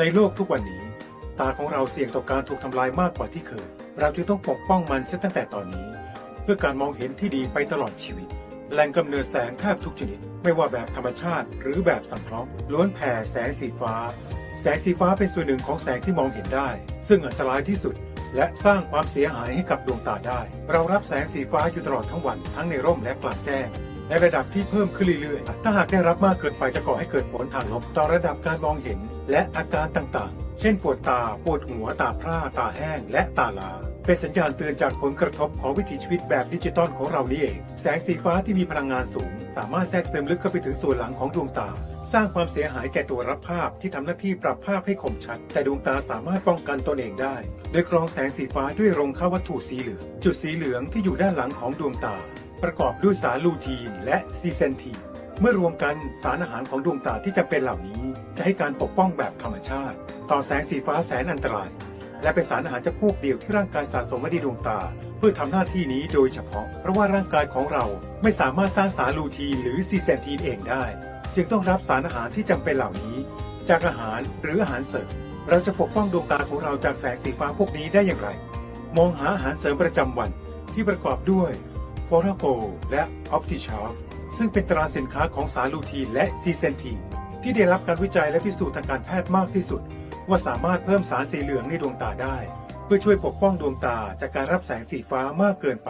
ในโลกทุกวันนี้ ตาของเราเสี่ยงต่อการถูกทำลายมากกว่าที่เคย เราจึงต้องปกป้องมันเสียตั้งแต่ตอนนี้ เพื่อการมองเห็นที่ดีไปตลอดชีวิต แหล่งกำเนิดแสงแทบทุกชนิด ไม่ว่าแบบธรรมชาติ หรือแบบสังเคราะห์ล้วนแผ่แสงสีฟ้า แสงสีฟ้าเป็นส่วนหนึ่งของแสงที่มองเห็นได้ ซึ่งอันตรายที่สุดและสร้างความเสียหายให้กับดวงตาได้ เรารับแสงสีฟ้าอยู่ตลอดทั้งวันทั้งในร่มและกลางแจ้ง ในระดับที่เพิ่มขึ้นเรื่อยๆ ถ้าหากได้รับมากเกินไปจะก่อให้เกิดผลทางลบต่อระดับการมองเห็น และอาการต่างๆ เช่นปวดตา ปวดหัว ตาพร่า ตาแห้ง และตาลา เป็นสัญญาณเตือนจากผลกระทบของวิถีชีวิตแบบดิจิตอลของเรานี่เอง แสงสีฟ้าที่มีพลังงานสูง สามารถแทรกซึมลึกเข้าไปถึงส่วนหลังของดวงตา สร้างความเสียหายแก่ตัวรับภาพที่ทำหน้าที่ปรับภาพให้คมชัด แต่ดวงตาสามารถป้องกันตนเองได้ โดยกรองแสงสีฟ้าด้วยโรงเข้าวัตถุสีเหลือง จุดสีเหลืองที่อยู่ด้านหลังของดวงตา ประกอบด้วยสารลูทีนและซีเซนทีนเมื่อรวมกันสารอาหารของดวงตาที่จำเป็นเหล่านี้ จะให้การปกป้องแบบธรรมชาติ ต่อแสงสีฟ้าแสนอันตราย และเป็นสารอาหารจำพวกเดียวที่ร่างกายสะสมไว้ในดวงตา เพื่อทำหน้าที่นี้โดยเฉพาะ เพราะว่าร่างกายของเราไม่สามารถสร้างสารลูทีนหรือซีเซนทีนเองได้ จึงต้องรับสารอาหารที่จำเป็นเหล่านี้ จากอาหารหรืออาหารเสริมเราจะปกป้องดวงตาของเราจากแสงสีฟ้าพวกนี้ได้อย่างไร มองหาอาหารเสริมประจำวันที่ประกอบด้วย โฟราโกและออปติชาร์ซึ่งเป็นตราสินค้าของสารลูทีและซีเซนทีที่ได้รับการวิจัยและพิสูจน์ทางการแพทย์มากที่สุด ว่าสามารถเพิ่มสารสีเหลืองในดวงตาได้ เพื่อช่วยปกป้องดวงตาจากการรับแสงสีฟ้ามากเกินไป